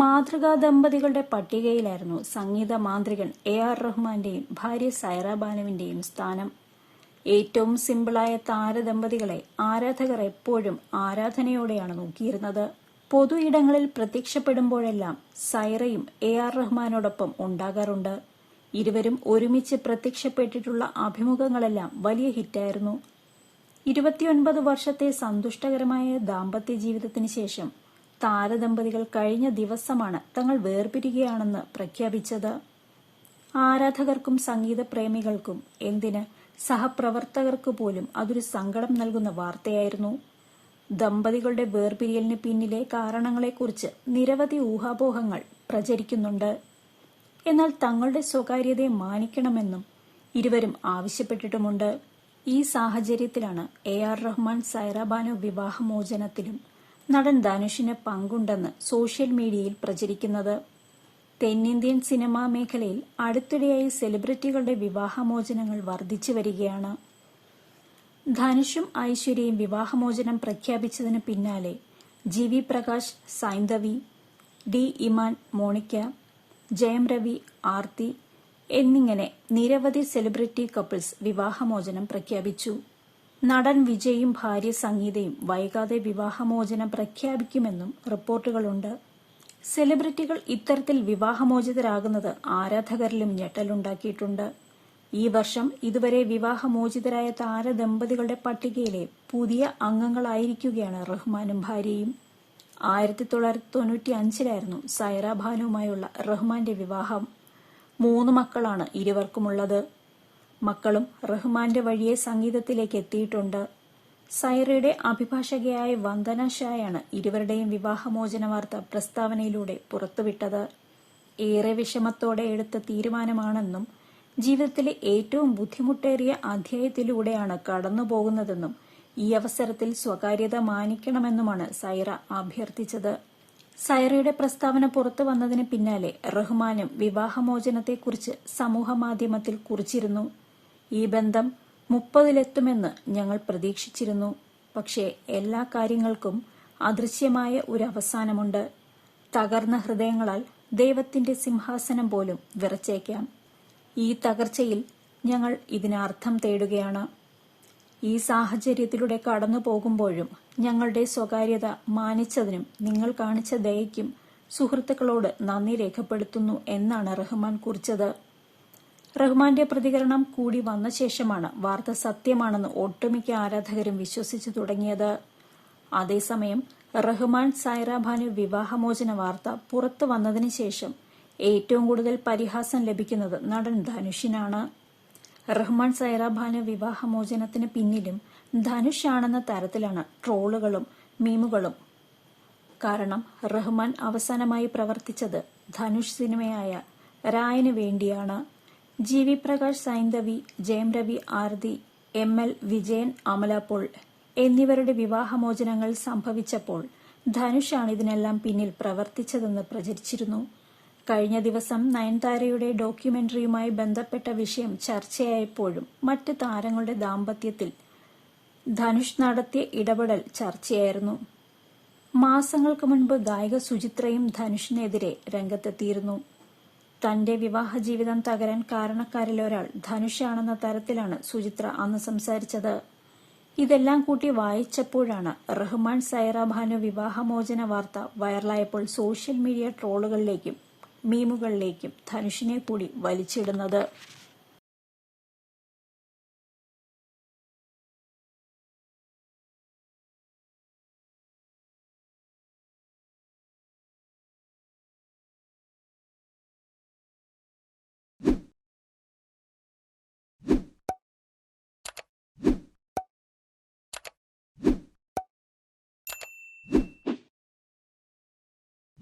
മാതൃകാ ദമ്പതികളുടെ പട്ടികയിലായിരുന്നു സംഗീത മാന്ത്രികൻ A R റഹ്മാന്റെയും ഭാര്യ സൈറ ബാനുവിന്റെയും സ്ഥാനം. ഏറ്റവും സിമ്പിളായ താരദമ്പതികളെ ആരാധകർ എപ്പോഴും ആരാധനയോടെയാണ് നോക്കിയിരുന്നത്. പൊതു ഇടങ്ങളിൽ പ്രത്യക്ഷപ്പെടുമ്പോഴെല്ലാം സൈറയും എ ആർ റഹ്മാനോടൊപ്പം ഉണ്ടാകാറുണ്ട്. ഇരുവരും ഒരുമിച്ച് പ്രത്യക്ഷപ്പെട്ടിട്ടുള്ള അഭിമുഖങ്ങളെല്ലാം വലിയ ഹിറ്റായിരുന്നു. ഇരുപത്തിയൊൻപത് വർഷത്തെ സന്തുഷ്ടകരമായ ദാമ്പത്യ ജീവിതത്തിന് ശേഷം താരദമ്പതികൾ കഴിഞ്ഞ ദിവസമാണ് തങ്ങൾ വേർപിരിയുകയാണെന്ന് പ്രഖ്യാപിച്ചത്. ആരാധകർക്കും സംഗീതപ്രേമികൾക്കും എന്തിന് സഹപ്രവർത്തകർക്ക് പോലും അതൊരു സങ്കടം നൽകുന്ന വാർത്തയായിരുന്നു. ദമ്പതികളുടെ വേർപിരിയലിന് പിന്നിലെ കാരണങ്ങളെക്കുറിച്ച് നിരവധി ഊഹാപോഹങ്ങൾ പ്രചരിക്കുന്നുണ്ട്. എന്നാൽ തങ്ങളുടെ സ്വകാര്യതയെ മാനിക്കണമെന്നും ഇരുവരും ആവശ്യപ്പെട്ടിട്ടുമുണ്ട്. ഈ സാഹചര്യത്തിലാണ് എ ആർ റഹ്മാൻ സൈറാബാനു വിവാഹമോചനത്തിലും നടൻ ധനുഷിന് പങ്കുണ്ടെന്ന് സോഷ്യൽ മീഡിയയിൽ പ്രചരിക്കുന്നത്. തെന്നിന്ത്യൻ സിനിമാ മേഖലയിൽ അടുത്തിടെയായി സെലിബ്രിറ്റികളുടെ വിവാഹമോചനങ്ങൾ വർദ്ധിച്ചു വരികയാണ്. ധനുഷും ഐശ്വര്യയും വിവാഹമോചനം പ്രഖ്യാപിച്ചതിന് പിന്നാലെ G V Prakash Saindhavi D Imman Monica Jayam Ravi Aarti എന്നിങ്ങനെ നിരവധി സെലിബ്രിറ്റി കപ്പിൾസ് വിവാഹമോചനം പ്രഖ്യാപിച്ചു. നടൻ വിജയും ഭാര്യ സംഗീതയും വൈകാതെ വിവാഹമോചനം പ്രഖ്യാപിക്കുമെന്നും റിപ്പോർട്ടുകളുണ്ട്. സെലിബ്രിറ്റികൾ ഇത്തരത്തിൽ വിവാഹമോചിതരാകുന്നത് ആരാധകരിലും ഞെട്ടലുണ്ടാക്കിയിട്ടുണ്ട്. ഈ വർഷം ഇതുവരെ വിവാഹമോചിതരായ താരദമ്പതികളുടെ പട്ടികയിലെ പുതിയ അംഗങ്ങളായിരിക്കുകയാണ് റഹ്മാനും ഭാര്യയും. ആയിരത്തി തൊള്ളായിരത്തി തൊണ്ണൂറ്റി അഞ്ചിലായിരുന്നു സൈറ ഭാനുവുമായുള്ള റഹ്മാന്റെ വിവാഹം. മൂന്ന് മക്കളാണ് ഇരുവർക്കുമുള്ളത്. മക്കളും റഹ്മാന്റെ വഴിയെ സംഗീതത്തിലേക്ക് എത്തിയിട്ടുണ്ട്. സൈറയുടെ അഭിഭാഷകയായ വന്ദന ഷായാണ് ഇരുവരുടെയും വിവാഹമോചന വാർത്ത പ്രസ്താവനയിലൂടെ പുറത്തുവിട്ടത്. ഏറെ വിഷമത്തോടെ എടുത്ത തീരുമാനമാണെന്നും ജീവിതത്തിലെ ഏറ്റവും ബുദ്ധിമുട്ടേറിയ അധ്യായത്തിലൂടെയാണ് കടന്നുപോകുന്നതെന്നും ഈ അവസരത്തിൽ സ്വകാര്യത മാനിക്കണമെന്നുമാണ് സൈറ അഭ്യർത്ഥിച്ചത്. സൈറയുടെ പ്രസ്താവന പുറത്തു വന്നതിന് പിന്നാലെ റഹ്മാനും വിവാഹമോചനത്തെക്കുറിച്ച് സമൂഹമാധ്യമത്തിൽ കുറിച്ചിരുന്നു. ഈ ബന്ധം മുപ്പതിലെത്തുമെന്ന് ഞങ്ങൾ പ്രതീക്ഷിച്ചിരുന്നു. പക്ഷേ എല്ലാ കാര്യങ്ങൾക്കും അദൃശ്യമായ ഒരു അവസാനമുണ്ട്. തകർന്ന ഹൃദയങ്ങളാൽ ദൈവത്തിന്റെ സിംഹാസനം പോലും വിറച്ചേക്കാം. ഈ തകർച്ചയിൽ ഞങ്ങൾ ഇതിനർത്ഥം തേടുകയാണ്. ഈ സാഹചര്യത്തിലൂടെ കടന്നു പോകുമ്പോഴും ഞങ്ങളുടെ സ്വകാര്യത മാനിച്ചതിനും നിങ്ങൾ കാണിച്ച ദയയ്ക്കും സുഹൃത്തുക്കളോട് നന്ദി രേഖപ്പെടുത്തുന്നു എന്നാണ് റഹ്മാൻ കുറിച്ചത്. റഹ്മാന്റെ പ്രതികരണം കൂടി വന്ന ശേഷമാണ് വാർത്ത സത്യമാണെന്ന് ഒട്ടുമിക്ക ആരാധകരും വിശ്വസിച്ചു തുടങ്ങിയത്. അതേസമയം റഹ്മാൻ സൈറ ഭാനു വിവാഹമോചന വാർത്ത പുറത്തു വന്നതിന് ശേഷം ഏറ്റവും കൂടുതൽ പരിഹാസം ലഭിക്കുന്നത് നടൻ ധനുഷിനാണ്. റഹ്മാൻ സൈറ ഭാനു വിവാഹമോചനത്തിന് പിന്നിലും ധനുഷാണെന്ന തരത്തിലാണ് ട്രോളുകളും മീമുകളും. കാരണം റഹ്മാൻ അവസാനമായി പ്രവർത്തിച്ചത് ധനുഷ് സിനിമയായ രായന് വേണ്ടിയാണ്. G V Prakash Saindhavi Jayam Ravi Aarti M L Vijayan Amala Paul എന്നിവരുടെ വിവാഹമോചനങ്ങൾ സംഭവിച്ചപ്പോൾ ധനുഷാണ് ഇതിനെല്ലാം പിന്നിൽ പ്രവർത്തിച്ചതെന്ന് പ്രചരിച്ചിരുന്നു. കഴിഞ്ഞ ദിവസം നയൻതാരയുടെ ഡോക്യുമെന്ററിയുമായി ബന്ധപ്പെട്ട വിഷയം ചർച്ചയായപ്പോഴും മറ്റ് താരങ്ങളുടെ ദാമ്പത്യത്തിൽ ധനുഷ് നടത്തിയ ഇടപെടൽ ചർച്ചയായിരുന്നു. മാസങ്ങൾക്ക് മുൻപ് ഗായിക സുചിത്രയും ധനുഷിനെതിരെ രംഗത്തെത്തിയിരുന്നു. തന്റെ വിവാഹ ജീവിതം തകരാൻ കാരണക്കാരിലൊരാൾ ധനുഷാണെന്ന തരത്തിലാണ് സുചിത്ര അന്ന് സംസാരിച്ചത്. ഇതെല്ലാം കൂട്ടി വായിച്ചപ്പോഴാണ് റഹ്മാൻ സൈറ ഭാനു വിവാഹമോചന വാർത്ത വൈറലായപ്പോൾ സോഷ്യൽ മീഡിയ ട്രോളുകളിലേക്കും മീമുകളിലേക്കും ധനുഷിനെ കൂടി വലിച്ചിടുന്നത്.